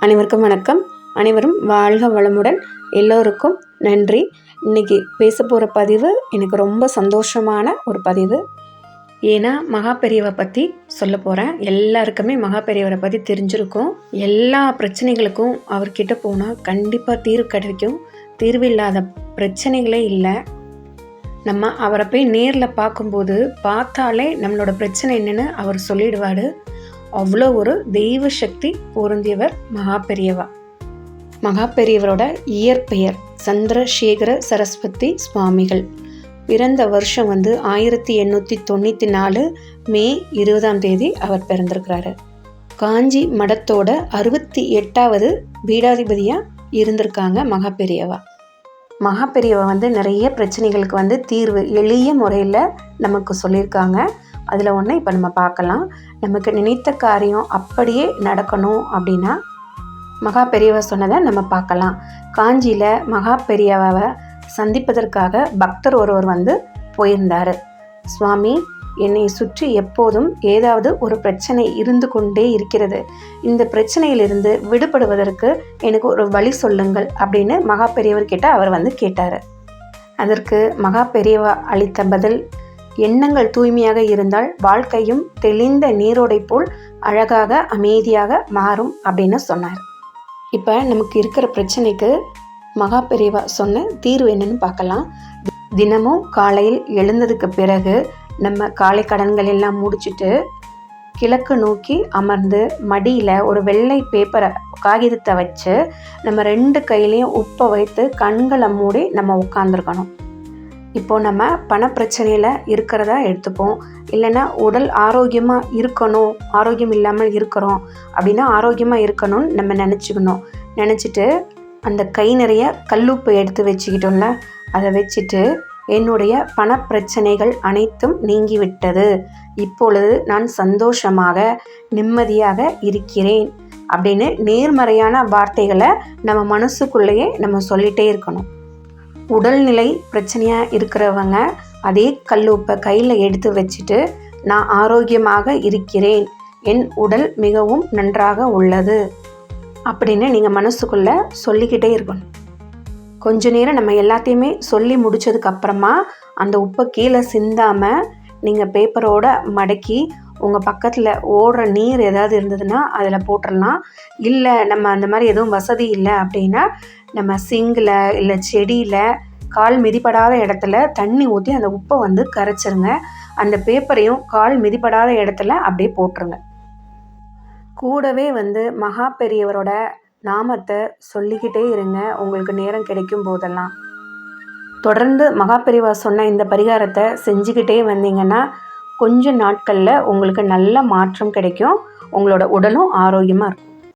அனைவருக்கும் வணக்கம். அனைவரும் வாழ்க வளமுடன் எல்லோருக்கும் நன்றி. இன்னைக்கு பேச போகிற பதிவு எனக்கு ரொம்ப சந்தோஷமான ஒரு பதிவு. ஏன்னா மகா பெரியவை பற்றி சொல்ல போகிறேன் எல்லாருக்குமே மகா பெரியவரை பற்றி தெரிஞ்சிருக்கும். எல்லா பிரச்சனைகளுக்கும் அவர்கிட்ட போனால் கண்டிப்பாக தீர்வு கிடைக்கும். தீர்வு இல்லாத பிரச்சனைகளே இல்லை. நம்ம அவரை போய் நேரில் பார்க்கும்போது பார்த்தாலே நம்மளோட பிரச்சனை என்னன்னு அவர் சொல்லிடுவார். அவ்வளோ ஒரு தெய்வ சக்தி பொருந்தியவர் மகா பெரியவா மகா பெரியவரோட இயற்பெயர் சந்திரசேகர சரஸ்வதி சுவாமிகள். பிறந்த வருஷம் வந்து ஆயிரத்தி எண்ணூற்றி தொண்ணூற்றி நாலு மே இருபதாம் தேதி அவர் பிறந்திருக்கிறாரு. காஞ்சி மடத்தோட அறுபத்தி எட்டாவது பீடாதிபதியாக இருந்திருக்காங்க மகா பெரியவா மகா பெரியவா வந்து நிறைய பிரச்சனைகளுக்கு வந்து தீர்வு எளிய முறையில் நமக்கு சொல்லியிருக்காங்க. அதில் ஒன்று இப்போ நம்ம பார்க்கலாம். நமக்கு நினைத்த காரியம் அப்படியே நடக்கணும் அப்படின்னா மகா பெரியவா சொன்னதை நம்ம பார்க்கலாம். காஞ்சியில் மகா பெரியவாவை சந்திப்பதற்காக பக்தர் ஒருவர் வந்து போயிருந்தார். சுவாமி என்னை சுற்றி எப்போதும் ஏதாவது ஒரு பிரச்சனை இருந்து கொண்டே இருக்கிறது. இந்த பிரச்சனையிலிருந்து விடுபடுவதற்கு எனக்கு ஒரு வழி சொல்லுங்கள் அப்படின்னு மகா பெரியவர்கிட்ட அவர் வந்து கேட்டார். அதற்கு மகா பெரியவா அளித்த பதில் எண்ணங்கள் தூய்மையாக இருந்தால் வாழ்க்கையும் தெளிந்த நீரோடை போல் அழகாக அமைதியாக மாறும் அப்படின்னு சொன்னார். இப்போ நமக்கு இருக்கிற பிரச்சனைக்கு மகா பெரியவா சொன்ன தீர்வு என்னன்னு பார்க்கலாம். தினமும் காலையில் எழுந்ததுக்கு பிறகு நம்ம காலை கடன்கள் எல்லாம் முடிச்சுட்டு கிழக்கு நோக்கி அமர்ந்து மடியில் ஒரு வெள்ளை பேப்பரை காகிதத்தை வச்சு நம்ம ரெண்டு கையிலையும் உப்பை வைத்து கண்களை மூடி நம்ம உட்காந்துருக்கணும் இப்போது நம்ம பணப்பிரச்சனையில் இருக்கிறதா எடுத்துப்போம். இல்லைன்னா உடல் ஆரோக்கியமாக இருக்கணும் ஆரோக்கியம் இல்லாமல் இருக்கிறோம் அப்படின்னா ஆரோக்கியமாக இருக்கணும்னு நம்ம நினச்சிக்கணும். நினச்சிட்டு அந்த கை நிறைய கல்லுப்பு எடுத்து வச்சுக்கிட்டோம்ல அதை வச்சுட்டு என்னுடைய பணப்பிரச்சனைகள் அனைத்தும் நீங்கிவிட்டது. இப்பொழுது நான் சந்தோஷமாக நிம்மதியாக இருக்கிறேன் அப்படின்னு நேர்மறையான வார்த்தைகளை நம்ம மனசுக்குள்ளேயே நம்ம சொல்லிகிட்டே இருக்கணும். உடல்நிலை பிரச்சனையாக இருக்கிறவங்க அதே கல்லூப்பை கையில் எடுத்து வச்சுட்டு நான் ஆரோக்கியமாக இருக்கிறேன். என் உடல் மிகவும் நன்றாக உள்ளது. அப்படின்னு நீங்கள் மனசுக்குள்ளே சொல்லிக்கிட்டே இருக்கணும். கொஞ்ச நேரம் நம்ம எல்லாத்தையுமே சொல்லி முடித்ததுக்கப்புறமா அந்த உப்பை கீழே சிந்தாமல் நீங்கள் பேப்பரோட மடக்கி உங்கள் பக்கத்தில் ஓடுற நீர் ஏதாவது இருந்ததுன்னா அதில் போட்டுடலாம் இல்லை நம்ம அந்த மாதிரி எதுவும் வசதி இல்லை அப்படின்னா நம்ம சிங்கில் இல்லை செடியில் கால் மிதிப்படாத இடத்துல தண்ணி ஊற்றி அந்த உப்பை வந்து கரைச்சிருங்க. அந்த பேப்பரையும் கால் மிதிப்படாத இடத்துல அப்படியே போட்டுருங்க. கூடவே வந்து மகா பெரியவரோட நாமத்தை சொல்லிக்கிட்டே இருங்க. உங்களுக்கு நேரம் கிடைக்கும் போதெல்லாம். தொடர்ந்து மகா பெரியவா சொன்ன இந்த பரிகாரத்தை செஞ்சுக்கிட்டே வந்தீங்கன்னா கொஞ்ச நாட்களில் உங்களுக்கு நல்ல மாற்றம் கிடைக்கும். உங்களோட உடலும் ஆரோக்கியமாக இருக்கும்.